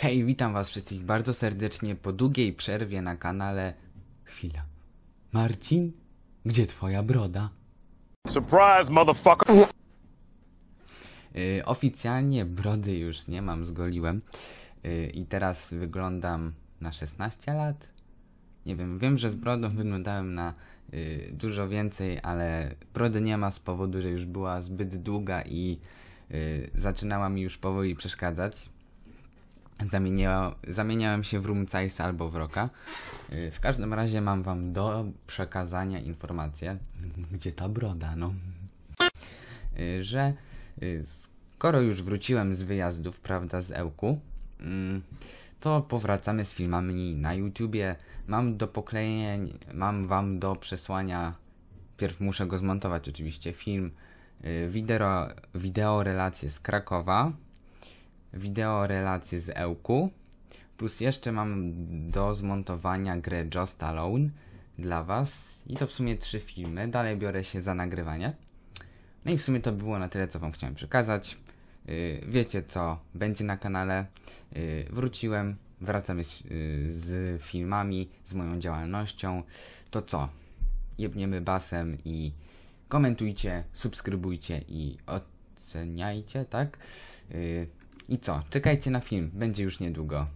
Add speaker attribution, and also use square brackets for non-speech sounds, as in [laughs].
Speaker 1: Hej, witam was wszystkich bardzo serdecznie po długiej przerwie na kanale. Chwila. Marcin? Gdzie twoja broda?
Speaker 2: Surprise, motherfucker!
Speaker 1: Y, oficjalnie brody już nie mam, zgoliłem. Y, I teraz wyglądam na 16 lat. Nie wiem, wiem, że z brodą wyglądałem na y, dużo więcej, ale brody nie ma z powodu, że już była zbyt długa i y, zaczynała mi już powoli przeszkadzać. Zamieniała, zamieniałem się w Rumcajsa albo w Roka. Y, W każdym razie mam wam do przekazania informację, [laughs] gdzie ta broda, no. Y, Że y, skoro już wróciłem z wyjazdów, prawda, z Ełku, mm, to powracamy z filmami na YouTubie. Mam do poklejeń, mam wam do przesłania, pierw muszę go zmontować oczywiście, film, wideo, wideo relacje z Krakowa, wideo relacje z Ełku, plus jeszcze mam do zmontowania grę Just Alone dla was i to w sumie trzy filmy, dalej biorę się za nagrywanie. No i w sumie to było na tyle, co wam chciałem przekazać. Yy, wiecie, co będzie na kanale. Yy, wróciłem, wracamy z, yy, z filmami, z moją działalnością. To co? Jebniemy basem i komentujcie, subskrybujcie i oceniajcie, tak? I co? Czekajcie na film, będzie już niedługo.